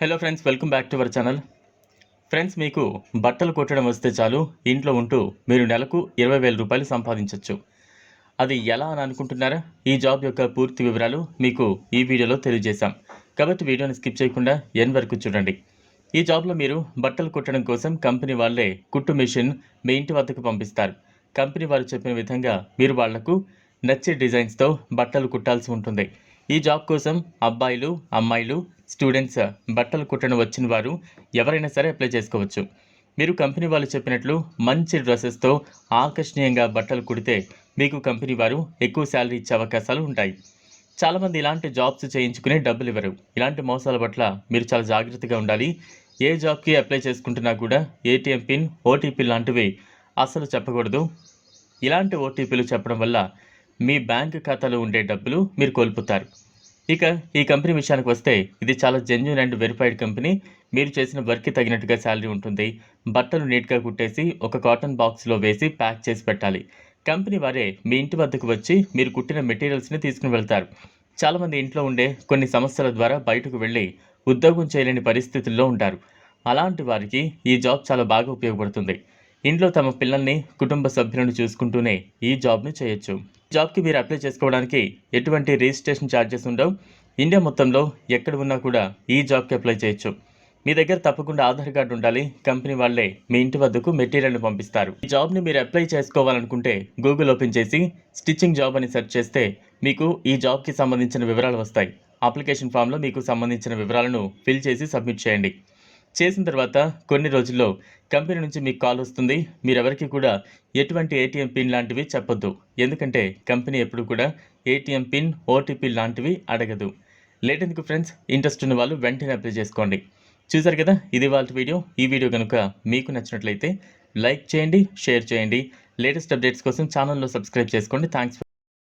Hello friends welcome back to our channel friends మీకు బట్టలు కుట్టడం వస్తే చాలు ఇంట్లో ఉంటూ మీరు నెలకు ఇరవై వేల రూపాయలు సంపాదించవచ్చు అది ఎలా అని అనుకుంటున్నారా? ఈ జాబ్ యొక్క పూర్తి వివరాలు మీకు ఈ వీడియోలో తెలియజేశాం. కాబట్టి వీడియోని స్కిప్ చేయకుండా ఎన్ వరకు చూడండి. ఈ జాబ్లో మీరు బట్టలు కుట్టడం కోసం కంపెనీ వాళ్ళే కుట్టు మిషన్ మీ ఇంటి వద్దకు పంపిస్తారు. కంపెనీ వారు చెప్పిన విధంగా మీరు వాళ్ళకు నచ్చే డిజైన్స్తో బట్టలు కుట్టాల్సి ఉంటుంది. ఈ జాబ్ కోసం అబ్బాయిలు అమ్మాయిలు స్టూడెంట్స్ బట్టలు కుట్టను వచ్చిన వారు ఎవరైనా సరే అప్లై చేసుకోవచ్చు. మీరు కంపెనీ వాళ్ళు చెప్పినట్లు మంచి డ్రెస్సెస్తో ఆకర్షణీయంగా బట్టలు కుడితే మీకు కంపెనీ వారు ఎక్కువ శాలరీ ఇచ్చే అవకాశాలు ఉంటాయి. చాలామంది ఇలాంటి జాబ్స్ చేయించుకుని డబ్బులు ఇవ్వరు. ఇలాంటి మోసాల పట్ల మీరు చాలా జాగ్రత్తగా ఉండాలి. ఏ జాబ్కి అప్లై చేసుకుంటున్నా కూడా ఏటీఎం పిన్ ఓటీపీ లాంటివి అసలు చెప్పకూడదు. ఇలాంటి ఓటీపీలు చెప్పడం వల్ల మీ బ్యాంక్ ఖాతాలో ఉండే డబ్బులు మీరు కోల్పోతారు. ఇక ఈ కంపెనీ విషయానికి వస్తే ఇది చాలా జెన్యున్ అండ్ వెరిఫైడ్ కంపెనీ మీరు చేసిన వర్క్కి తగినట్టుగా శాలరీ ఉంటుంది. బట్టలు నీట్గా కుట్టేసి ఒక కాటన్ బాక్స్లో వేసి ప్యాక్ చేసి పెట్టాలి. కంపెనీ వారే మీ ఇంటి వద్దకు వచ్చి మీరు కుట్టిన మెటీరియల్స్ని తీసుకుని వెళ్తారు. చాలామంది ఇంట్లో ఉండే కొన్ని సమస్యల ద్వారా బయటకు వెళ్ళి ఉద్యోగం చేయలేని పరిస్థితుల్లో ఉంటారు. అలాంటి వారికి ఈ జాబ్ చాలా బాగా ఉపయోగపడుతుంది. ఇంట్లో తమ పిల్లల్ని కుటుంబ సభ్యులను చూసుకుంటూనే ఈ జాబ్ని చేయొచ్చు. జాబ్కి మీరు అప్లై చేసుకోవడానికి ఎటువంటి రిజిస్ట్రేషన్ ఛార్జెస్ ఉండవు. ఇండియా మొత్తంలో ఎక్కడ ఉన్నా కూడా ఈ జాబ్కి అప్లై చేయొచ్చు. మీ దగ్గర తప్పకుండా ఆధార్ కార్డు ఉండాలి. కంపెనీ వాళ్ళే మీ ఇంటి వద్దకు మెటీరియల్ని పంపిస్తారు. ఈ జాబ్ని మీరు అప్లై చేసుకోవాలనుకుంటే గూగుల్ ఓపెన్ చేసి స్టిచ్చింగ్ జాబ్ అని సెర్చ్ చేస్తే మీకు ఈ జాబ్కి సంబంధించిన వివరాలు వస్తాయి. అప్లికేషన్ ఫామ్లో మీకు సంబంధించిన వివరాలను ఫిల్ చేసి సబ్మిట్ చేయండి. చేసిన తర్వాత కొన్ని రోజుల్లో కంపెనీ నుంచి మీకు కాల్ వస్తుంది. మీరెవరికి కూడా ఎటువంటి ఏటీఎం పిన్ లాంటివి చెప్పొద్దు. ఎందుకంటే కంపెనీ ఎప్పుడు కూడా ఏటీఎం పిన్ ఓటీపీ లాంటివి అడగదు. లేట్ ఎందుకు ఫ్రెండ్స్? ఇంట్రెస్ట్ ఉన్న వాళ్ళు వెంటనే అప్లై చేసుకోండి. చూసారు కదా? ఇది వాళ్ళ వీడియో. ఈ వీడియో కనుక మీకు నచ్చినట్లయితే లైక్ చేయండి షేర్ చేయండి. లేటెస్ట్ అప్డేట్స్ కోసం ఛానల్లో సబ్స్క్రైబ్ చేసుకోండి. థ్యాంక్స్